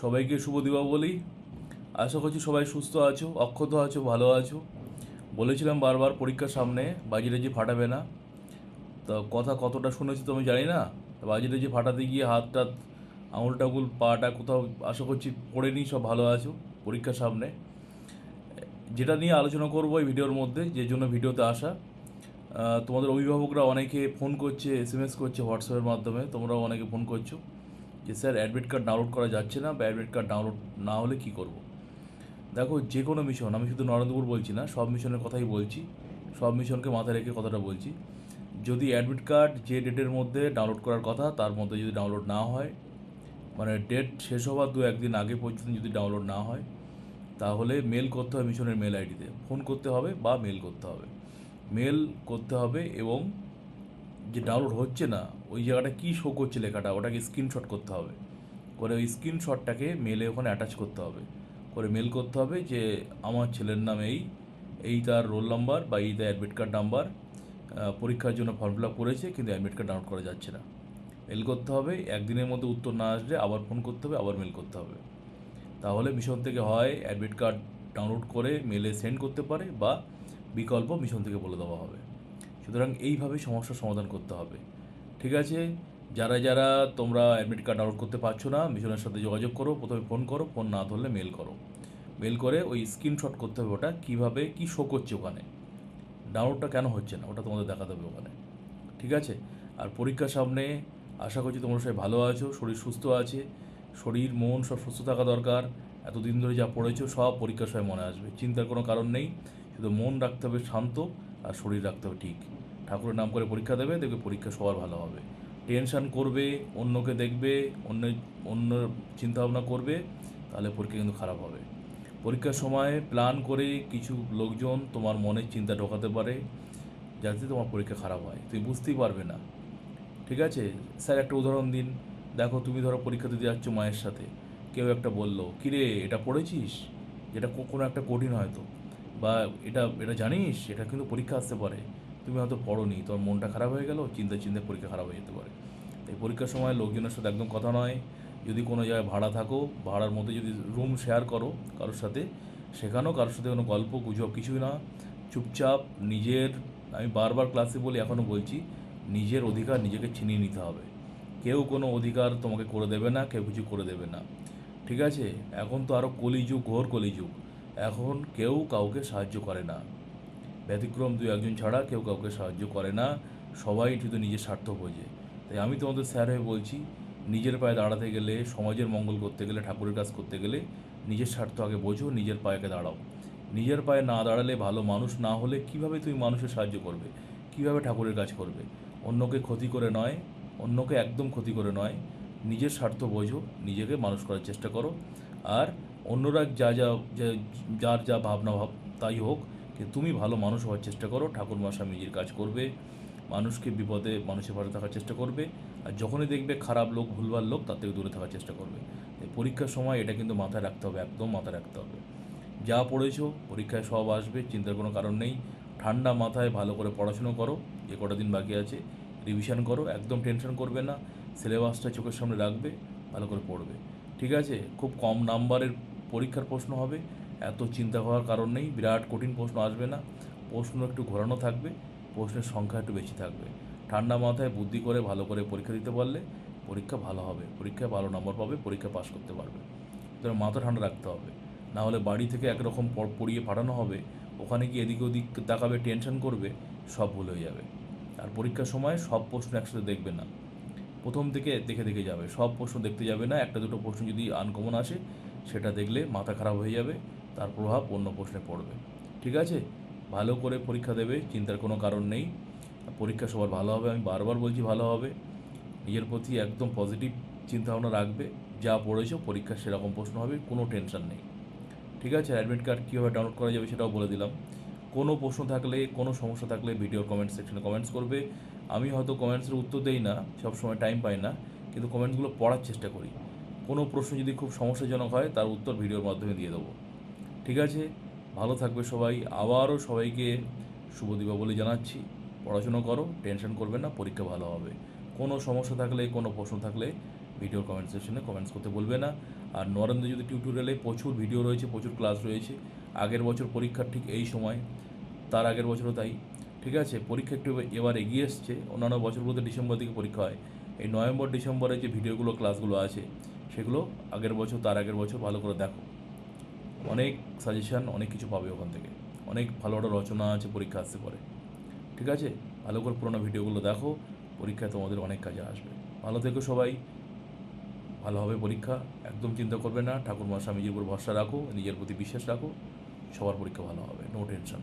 সবাইকে শুভ দীপাবলি। আশা করছি সবাই সুস্থ আছো, অক্ষত আছো, ভালো আছো। বলেছিলাম বারবার পরীক্ষার সামনে বাজিরে যে ফাটাবে না। তো কথা কতটা শুনেছি তো আমি জানি না। তো বাজিরে যে ফাটাতে গিয়ে হাত টাত, আঙুল টাঙুল পাটা কোথাও আশা করছি পড়েনি সব ভালো আছো পরীক্ষার সামনে। যেটা নিয়ে আলোচনা করব এই ভিডিওর মধ্যে, যে জন্য ভিডিওতে আসা। তোমাদের অভিভাবকরা অনেকে ফোন করছে, এস এম এস করছে, হোয়াটসঅ্যাপের মাধ্যমে, তোমরাও অনেকে ফোন করছ। যে স্যার অ্যাডমিট কার্ড ডাউনলোড করা যাচ্ছে না বা অ্যাডমিট কার্ড ডাউনলোড না হলে কী করব? দেখো যে কোনো মিশন আমি শুধু নরেন্দ্রপুর বলছি না, সব মিশনের কথাই বলছি, সব মিশনকে মাথায় রেখে কথাটা বলছি। যদি অ্যাডমিট কার্ড যে ডেটের মধ্যে ডাউনলোড করার কথা, তার মধ্যে যদি ডাউনলোড না হয় মানে ডেট শেষ হওয়ার দু একদিন আগে পর্যন্ত যদি ডাউনলোড না হয়, তাহলে মেল করতে হবে মিশনের মেল আইডিতে ফোন করতে হবে বা মেল করতে হবে। মেল করতে হবে এবং যে ডাউনলোড হচ্ছে না ওই জায়গাটা কী শো করছে লেখাটা, ওটাকে স্ক্রিনশট করতে হবে। করে ওই স্ক্রিনশটটাকে মেলে ওখানে অ্যাটাচ করতে হবে। করে মেল করতে হবে যে, আমার ছেলের নাম এই এই তার রোল নাম্বার বা এই তার অ্যাডমিট কার্ড নাম্বার পরীক্ষার জন্য ফর্ম ফিল আপ করেছে, কিন্তু অ্যাডমিট কার্ড ডাউনলোড করা যাচ্ছে না। মেল করতে হবে, একদিনের মধ্যে উত্তর না আসলে আবার ফোন করতে হবে, আবার মেল করতে হবে। তাহলে মিশন থেকে হয় অ্যাডমিট কার্ড ডাউনলোড করে মেলে সেন্ড করতে পারে বা বিকল্প মিশন থেকে বলে দেওয়া হবে। সুতরাং এইভাবে সমস্যার সমাধান করতে হবে। ঠিক আছে? যারা যারা তোমরা অ্যাডমিট কার্ড ডাউনলোড করতে পারছ না, মিশনের সাথে যোগাযোগ করো, প্রথমে ফোন করো ফোন না ধরলে মেল করো। মেল করে ওই স্ক্রিনশট করতে হবে ওটা, কীভাবে, কী শো করছে ওখানে। ডাউনলোডটা কেন হচ্ছে না, ওটা তোমাদের দেখাতে হবে ওখানে। ঠিক আছে? আর পরীক্ষার সামনে আশা করছি তোমরা সবাই ভালো আছো, শরীর সুস্থ আছে, শরীর, মন সব সুস্থ থাকা দরকার। এতদিন ধরে যা পড়েছো, সব পরীক্ষার সময় মনে আসবে। চিন্তার কোনো কারণ নেই, শুধু মন রাখতে হবে শান্ত আর শরীর রাখতে হবে ঠিক। ঠাকুরের নাম করে পরীক্ষা দেবে, দেখবে পরীক্ষা সবার ভালো হবে। টেনশান করবে, অন্যকে দেখবে, অন্য অন্য চিন্তাভাবনা করবে, তাহলে পরীক্ষা কিন্তু খারাপ হবে। পরীক্ষার সময় প্ল্যান করে কিছু লোকজন তোমার মনের চিন্তা ঢোকাতে পারে, যাতে তোমার পরীক্ষা খারাপ হয়। তুই বুঝতেই পারবে না। ঠিক আছে? স্যার, একটা উদাহরণ দিন। দেখো, তুমি ধরো পরীক্ষা দিতে যাচ্ছ মায়ের সাথে। কেউ একটা বলল, কিরে, এটা পড়েছিস? কো- কোনো একটা কঠিন হয়তো। বা, এটা এটা জানিস? এটা কিন্তু পরীক্ষা আসতে পারে। তুমি হয়তো পড়োনি তোমার মনটা খারাপ হয়ে গেল, চিন্তা চিন্তায় পরীক্ষা খারাপ হয়ে যেতে পারে। তাই পরীক্ষার সময় লোকজনের সাথে একদম কথা নয়। যদি কোনো জায়গায় ভাড়া থাকো, ভাড়ার মধ্যে যদি রুম শেয়ার করো কারোর সাথে, সেখানেও কারোর সাথে কোনো গল্প, গুজব কিছুই না। চুপচাপ নিজের, আমি বারবার ক্লাসে বলি, এখনও বলছি, নিজের অধিকার নিজেকে ছিনিয়ে নিতে হবে। কেউ কোনো অধিকার তোমাকে করে দেবে না, কেউ কিছু করে দেবে না। ঠিক আছে? এখন তো আরও কলিযুগ, ঘোর কলিযুগ। এখন কেউ কাউকে সাহায্য করে না। ব্যতিক্রম দু একজন ছাড়া কেউ কাউকে সাহায্য করে না। সবাই শুধু নিজের স্বার্থ বোঝে। তাই আমি তোমাদের স্যার হয়ে বলছি, নিজের পায়ে দাঁড়াতে গেলে, সমাজের মঙ্গল করতে গেলে, ঠাকুরের কাজ করতে গেলে নিজের স্বার্থ আগে বোঝো, নিজের পায়েকে দাঁড়াও। নিজের পায়ে না দাঁড়ালে ভালো মানুষ না হলে কীভাবে তুমি মানুষের সাহায্য করবে? কীভাবে ঠাকুরের কাজ করবে? অন্যকে ক্ষতি করে নয়, অন্যকে একদম ক্ষতি করে নয়। নিজের স্বার্থ বোঝো, নিজেকে মানুষ করার চেষ্টা করো। আর অন্যরা যা যা, যার যা ভাবনা ভাব, তাই হোক কিন্তু তুমি ভালো মানুষ হওয়ার চেষ্টা করো ঠাকুর মা স্বামীজির কাজ করবে, মানুষকে বিপদে মানুষের পাশে থাকার চেষ্টা করবে, আর যখনই দেখবে খারাপ লোক, ভুলভাল লোক, তার থেকে দূরে থাকার চেষ্টা করবে। পরীক্ষার সময় এটা কিন্তু মাথায় রাখতে হবে, একদম মাথায় রাখতে হবে। যা পড়েছো, পরীক্ষায় সব আসবে, চিন্তার কোনো কারণ নেই। ঠান্ডা মাথায় ভালো করে পড়াশুনো করো যে কটা দিন বাকি আছে রিভিশন করো, একদম টেনশন করবে না সিলেবাসটা চোখের সামনে রাখবে, ভালো করে পড়বে। ঠিক আছে? খুব কম নাম্বারের পরীক্ষার প্রশ্ন হবে এত চিন্তা করার কারণ নেই, বিরাট কঠিন প্রশ্ন আসবে না। প্রশ্ন একটু ঘোরানো থাকবে, প্রশ্নের সংখ্যা একটু বেশি থাকবে। ঠান্ডা মাথায় বুদ্ধি করে ভালো করে পরীক্ষা দিতে পারলে পরীক্ষা ভালো হবে, পরীক্ষায় ভালো নম্বর পাবে, পরীক্ষা পাস করতে পারবে। সুতরাং মাথা ঠান্ডা রাখতে হবে। না হলে বাড়ি থেকে একরকম পড়- পড়িয়ে পাঠানো হবে, ওখানে গিয়ে এদিক ওদিক তাকাবে টেনশন করবে, সব ভুল হয়ে যাবে। আর পরীক্ষার সময় সব প্রশ্ন একসাথে দেখবে না। প্রথম থেকে দেখে দেখে যাবে, সব প্রশ্ন দেখতে যাবে না, একটা দুটো প্রশ্ন যদি আনকমন আসে, সেটা দেখলে মাথা খারাপ হয়ে যাবে তার প্রভাব অন্য প্রশ্নে পড়বে। ঠিক আছে? ভালো করে পরীক্ষা দেবে, চিন্তার কোনো কারণ নেই। পরীক্ষা সবার ভালো হবে, আমি বারবার বলছি ভালো হবে। নিজের প্রতি একদম পজিটিভ চিন্তাভাবনা রাখবে। যা পড়েছো পরীক্ষা সেরকম প্রশ্ন হবে, কোনো টেনশন নেই। ঠিক আছে? অ্যাডমিট কার্ড কীভাবে ডাউনলোড করা যাবে সেটাও বলে দিলাম। কোনো প্রশ্ন থাকলে, কোনো সমস্যা থাকলে ভিডিও কমেন্ট সেকশনে কমেন্টস করবে। আমি হয়তো কমেন্টসের উত্তর দেই না সব সময় টাইম পাই না, কিন্তু কমেন্টসগুলো পড়ার চেষ্টা করি। কোনো প্রশ্ন যদি খুব সমস্যাজনক হয়, তার উত্তর ভিডিওর মাধ্যমে দিয়ে দেবো। ঠিক আছে? ভালো থাকবে সবাই। আবারও সবাইকে শুভ দীপাবলি জানাচ্ছি। পড়াশুনো করো, টেনশন করবে না, পরীক্ষা ভালো হবে। কোনো সমস্যা থাকলে, কোনো প্রশ্ন থাকলে ভিডিও কমেন্ট সেকশনে কমেন্টস করতে বলবে না। আর নরেন্দ্র যদি টিউটোরিয়ালে প্রচুর ভিডিও রয়েছে, প্রচুর ক্লাস রয়েছে, আগের বছর পরীক্ষার ঠিক এই সময়, তার আগের বছরও তাই। ঠিক আছে? পরীক্ষা একটু এবার এগিয়ে এসছে। অন্যান্য বছরগুলোতে ডিসেম্বর থেকে পরীক্ষা হয়। এই নভেম্বর, ডিসেম্বরে যে ভিডিওগুলো ক্লাসগুলো আছে, সেগুলো আগের বছর, তার আগের বছর ভালো করে দেখো। অনেক সাজেশান অনেক কিছু পাবে ওখান থেকে। অনেক ভালো ভালো রচনা আছে, পরীক্ষা আসতে পারে। ঠিক আছে? ভালো করে পুরোনো ভিডিওগুলো দেখো, পরীক্ষায় তোমাদের অনেক কাজে আসবে। ভালো থেকো সবাই। ভালো হবে পরীক্ষা, একদম চিন্তা করবে না। ঠাকুরমা স্বামীজির উপর ভরসা রাখো, নিজের প্রতি বিশ্বাস রাখো, সবার পরীক্ষা ভালো হবে। No tension